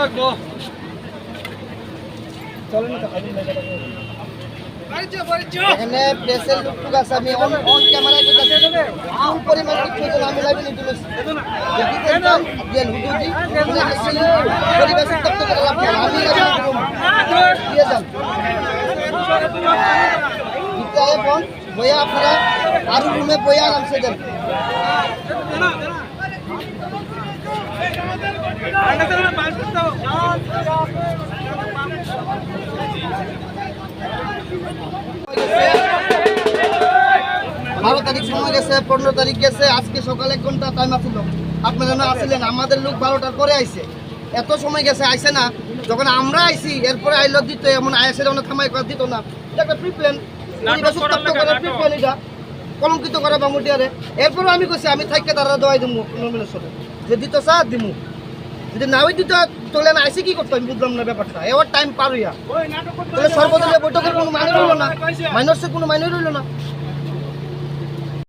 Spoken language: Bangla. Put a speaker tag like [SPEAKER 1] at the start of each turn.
[SPEAKER 1] লাগবো।
[SPEAKER 2] এখানে প্রেসের লুকটুক আছে আমি অন অন ক্যামেরায় করতেছি ফুল পরিমাণ হয়েছে আমি লাইভে নিতে তেলতাম দেন হুদুদি পরিবেশ করে লাভ আমি দিয়ে যান। বইয়া আপনারা আরও রুমে বইয়া আরামসে দেন বারো তারিখ সময় গেছে পনেরো তারিখ গেছে আজকে সকালে ঘণ্টা টাইম আসছিল আপনারা না আসলেন আমাদের লোক বারোটার পরে আইছে। এত সময় গেছে আইছে না। যখন আমরা আইছি এরপরে আইল দিত এমন আইসে যখন থামাই করা দিত না। এটা একটা প্রিপ্লেন পরিবেশ উত্তপ্ত করে প্রিপ্লেন এটা। কলঙ্কিত করে বামুটিয়ারে এরপরে আমি কইছি আমি থাইকে তারা দোয়াই দিমু নমিনের সাথে যে দিত চা দিমু। যদি নাওই দুটা তোলে না আসে কি করতো আমি বুঝলাম না ব্যাপারটা। এবার টাইম পার হইয়া। তাহলে সর্বদলীয় বৈঠকের কোনো মানে রইল না? মাইনসের কোনো মানে রইল না?